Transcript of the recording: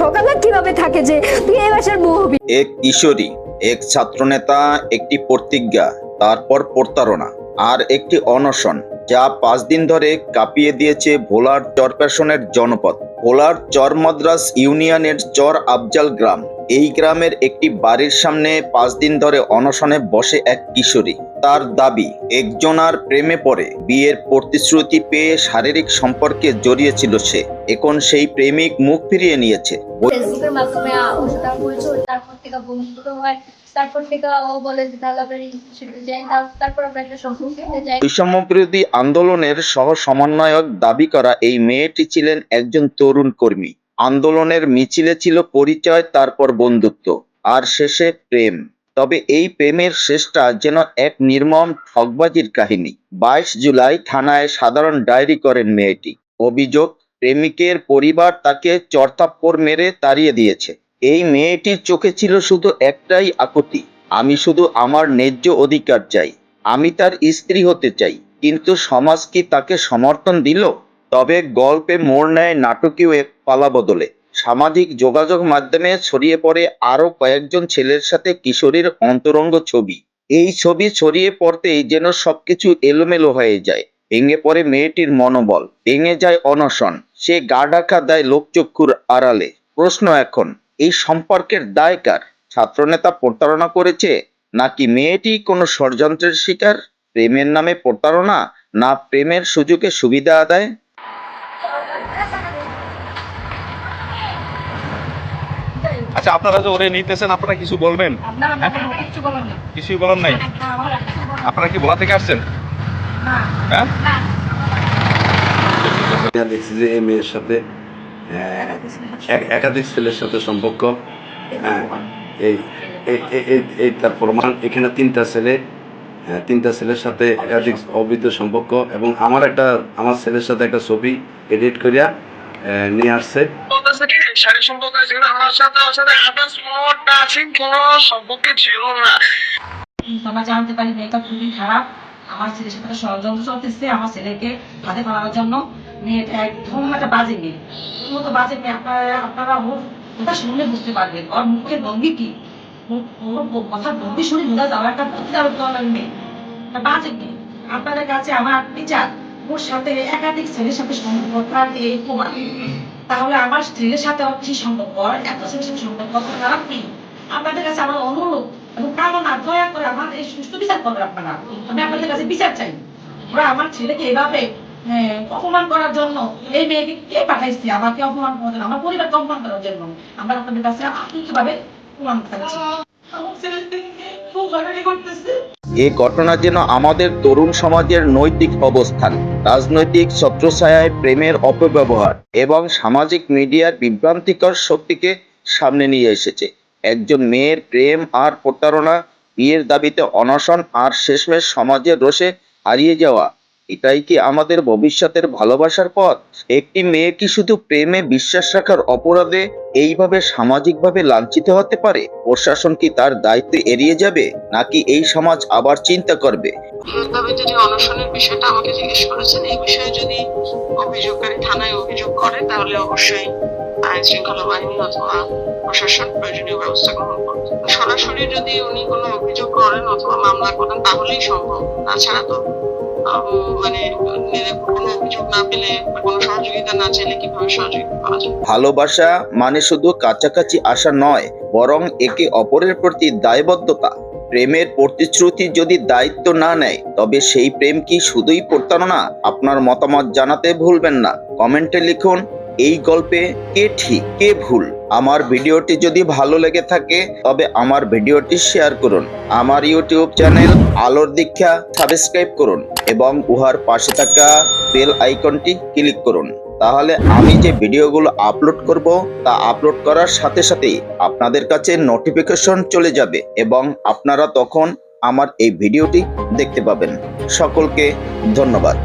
সকালে কীভাবে থাকে যে তুই এই বাসার বউ হবি? এক কিশোরী, এক ছাত্রনেতা, একটি প্রতিজ্ঞা, তারপর প্রতারণা আর একটি অনশন, যা পাঁচ দিন ধরে কাঁপিয়ে দিয়েছে ভোলার চরপেশনের জনপদ। ভোলার চর মাদ্রাস ইউনিয়নের চর আফজাল গ্রাম। এই গ্রামের একটি বাড়ির সামনে পাঁচ দিন ধরে অনশনে বসে এক কিশোরী। তার দাবি একজনার প্রেমে পড়ে। বিয়ের প্রতিশ্রুতি পেয়ে শারীরিক সম্পর্কে জড়িয়েছিল সে। এখন সেই প্রেমিক মুখ ফিরিয়ে নিয়েছে। ফেসবুকের মাধ্যমে ওর সাথে আমার পরিচয় তারপর থেকে বন্ধুত্ব হয়। তারপর থেকে ও বলে যে তাহলে আমরা ইনস্টিটিউটে যাই তারপর আমরা একটা সম্পর্কে যাই। বৈষম্য বিরোধী আন্দোলনের সহ সমন্বয়ক দাবি করা এই মেয়েটি ছিলেন একজন তরুণ কর্মী। আন্দোলনের মিছিলে ছিল পরিচয়, তারপর বন্ধুত্ব, আর শেষে প্রেম। তবে এই প্রেমের শেষটা যেন এক নির্মম ঠকবাজির কাহিনী। বাইশ জুলাই থানায় সাধারণ ডায়েরি করেন মেয়েটি। অভিযোগ, প্রেমিকের পরিবার তাকে চরতাপ্পর মেরে তাড়িয়ে দিয়েছে। এই মেয়েটির চোখে ছিল শুধু একটাই আকুতি, আমি শুধু আমার ন্যায্য অধিকার চাই। আমি তার স্ত্রী হতে চাই, কিন্তু সমাজ কি তাকে সমর্থন দিল? তবে গল্পে মোড় নেয় নাটকীয় এক পালা বদলে সামাজিক যোগাযোগ মাধ্যমে ছড়িয়ে পড়ে আরও কয়েকজন ছেলের সাথে কিশোরীর অন্তরঙ্গ ছবি। এই ছবি ছড়িয়ে পড়তেই যেন সবকিছু এলোমেলো হয়ে যায়। ভেঙে পড়ে মেয়েটির মনোবল, ভেঙে যায় অনশন। সে গা ঢাকা দেয় লোকচক্ষুর আড়ালে। প্রশ্ন এখন, এই সম্পর্কের দায় কার? ছাত্রনেতা প্রতারণা করেছে নাকি মেয়েটি কোনো ষড়যন্ত্রের শিকার? প্রেমের নামে প্রতারণা না প্রেমের সুযোগে সুবিধা আদায়? আচ্ছা আপনারা যে ওরে নিতেছেন আপনারা কিছু বলবেন? কিছুই বলার নাই? আপনারা কি বলা থেকে আসছেন? হ্যাঁ? দেখছি যে এই মেয়ের সাথে এক- একাধিক ছেলের সাথে সম্পর্ক। হ্যাঁ, এই এই- এই- এই- এই তার প্রমাণ এখানে তিনটা ছেলে হ্যাঁ, তিনটা ছেলের সাথে একাধিক অবৈধ সম্পর্ক। এবং আমার একটা আমার ছেলের সাথে একটা ছবি এডিট করিয়া নিয়ে আসছে। শারীরিক সম্পর্ক আছে কিন্তু আমার সাথে ওর সাথে আদার্স কোনো টাচিং কোনো সম্পর্ক ছিল না। আমরা জানতে পারি মেয়েটা খুবই খারাপ। আমার ছেলের সাথে ষড়যন্ত্র চলতেছে, আমার ছেলেকে হাতে পালানোর জন্য। মেয়েটা একদম একটা বাজে মেয়ে মতো বাজে মেয়ে আপনারা আপনারা ওর কথা শুনলে বুঝতে পারবেন। ওর মুখের ভঙ্গি কি? ওর- কথার ভঙ্গি শুনে বোঝা যাওয়া একটা প্রতিদারক দলের মেয়ে। বাজে মেয়ে আপনাদের কাছে আমার বিচার। ওর সাথে একাধিক ছেলের সাথে সম্পর্ক এই প্রমাণ তাহলে আমার ছেলের সাথে ওর কি সম্পর্ক এত ছেলের সম্পর্ক খারাপ নেই। আপনাদের কাছে আমার অনুরোধ এবং কামনা দয়া করে আমার এই সুষ্ঠু বিচার করবেন আপনারা। আমি আপনাদের কাছে বিচার চাই। ওরা আমার ছেলেকে এভাবে অপমান করার জন্য এই মেয়েকে কে পাঠাইছে? আমাকে অপমান করার জন্য, আমার পরিবারকে অপমান করার জন্য। আমরা আপনাদের কাছে আন্তরিকভাবে প্রমাণ চাচ্ছি আমার ছেলেকে খুব করতেছে? এ ঘটনা যেন আমাদের তরুণ সমাজের নৈতিক অবস্থান, রাজনৈতিক ছত্রছায়ায় প্রেমের অপব্যবহার এবং সামাজিক মিডিয়ার বিভ্রান্তিকর শক্তিকে সামনে নিয়ে এসেছে। একজন মেয়ের প্রেম আর প্রতারণা, বিয়ের দাবিতে অনশন আর শেষমেশ সমাজের রোষে হারিয়ে যাওয়া এটাই কি আমাদের ভবিষ্যতের ভালোবাসার পথ? একটি মেয়ে কি শুধু প্রেমে বিশ্বাস রাখার অপরাধে এইভাবে সামাজিকভাবে লাঞ্ছিত হতে পারে? প্রশাসন কি তার দায়িত্ব এড়িয়ে যাবে? নাকি এই সমাজ আবার চিন্তা করবে? বিয়ের দাবিতে যে অনশনের বিষয়টা আমাকে জিজ্ঞেস করেছেন, এই বিষয়ে যদি অভিযোগকারী থানায় অভিযোগ করে, তাহলে অবশ্যই আইন শৃঙ্খলা বাহিনী অথবা প্রশাসন প্রয়োজনীয় ব্যবস্থা গ্রহণ করবে। সরাসরি যদি উনি কোনো অভিযোগ করেন অথবা মামলা করেন, তাহলেই সম্ভব। তাছাড়া তো মানে কোনো অভিযোগ না পেলে কোনো সহযোগিতা না চাইলে কীভাবে সহযোগিতা করা যাবে ভালোবাসা মানে শুধু কাছাকাছি আসা নয়, বরং একে অপরের প্রতি দায়বদ্ধতা। প্রেমের প্রতিশ্রুতি যদি দায়িত্ব না নেয়, তবে সেই প্রেম কি শুধুই প্রতারণা? আপনার মতামত জানাতে ভুলবেন না। কমেন্টে লিখুন এই গল্পে কে ঠিক, কে ভুল? আমার ভিডিওটি যদি ভালো লেগে থাকে, তবে আমার ভিডিওটি শেয়ার করুন। আমার ইউটিউব চ্যানেল আলোর দীক্ষা সাবস্ক্রাইব করুন এবং উহার পাশে থাকা বেল আইকনটি ক্লিক করুন। তাহলে আমি যে ভিডিওগুলো আপলোড করব, তা আপলোড করার সাথে সাথেই আপনাদের কাছে নোটিফিকেশন চলে যাবে এবং আপনারা তখন আমার এই ভিডিওটি দেখতে পাবেন। সকলকে ধন্যবাদ।